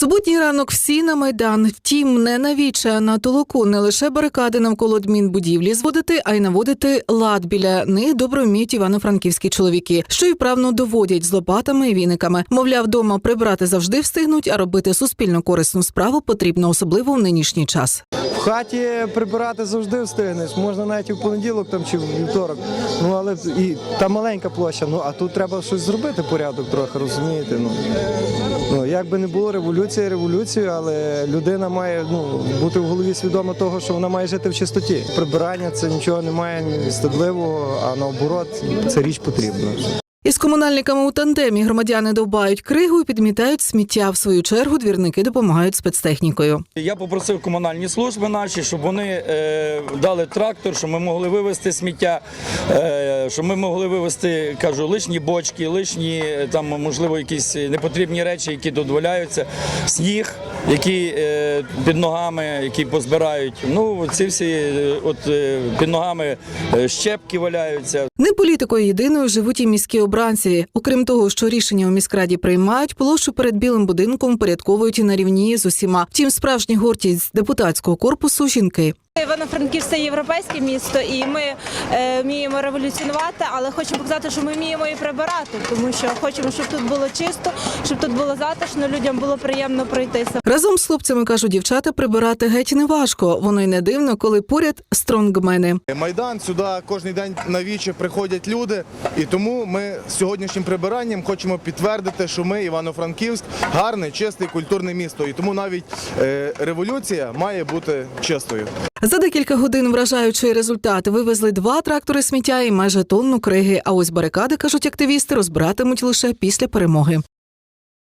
суботній ранок всі на майдан. Втім, не на віче, на толоку не лише барикади навколо адмінбудівлі зводити, а й наводити лад біля них добре вміють івано-франківські чоловіки, що й правно доводять з лопатами і віниками. Мовляв, дома прибрати завжди встигнуть, а робити суспільно корисну справу потрібно особливо в нинішній час. Хаті прибирати завжди встигнеш. Можна навіть і в понеділок там чи в вівторок. Ну але і та маленька площа. Ну а тут треба щось зробити порядок трохи, розумієте? Ну, ну як би не було революція, революцію, але людина має ну бути в голові свідома того, що вона має жити в чистоті. Прибирання це нічого немає стидливого, а наоборот, це річ потрібна. Із комунальниками у тандемі громадяни довбають кригу і підмітають сміття. В свою чергу двірники допомагають спецтехнікою. Я попросив комунальні служби наші, щоб вони е, дали трактор, щоб ми могли вивезти сміття, е, щоб ми могли вивезти, кажу, лишні бочки, лишні е, там, можливо, якісь непотрібні речі, які тут валяються, сніг, які е, під ногами, які позбирають. Ну, ці всі е, от е, під ногами щепки валяються. Не політикою єдиною живуть і міські обранці. Окрім того, що рішення у міськраді приймають, площу перед білим будинком порядковують і на рівні з усіма. Втім, справжня гордість депутатського корпусу жінки. Івано-Франківськ це європейське місто, і ми е, вміємо революціонувати, але хочемо показати, що ми вміємо і прибирати, тому що хочемо, щоб тут було чисто, щоб тут було затишно, людям було приємно пройтися. Разом з хлопцями кажуть, дівчата прибирати геть не важко. Воно й не дивно, коли поряд стронгмени. Майдан сюди кожен день на вічі приходять люди, і тому ми з сьогоднішнім прибиранням хочемо підтвердити, що ми Івано-Франківськ гарне, чисте культурне місто. І тому навіть е, революція має бути чистою. За декілька годин вражаючий результат вивезли два трактори сміття і майже тонну криги. А ось барикади кажуть активісти розбиратимуть лише після перемоги.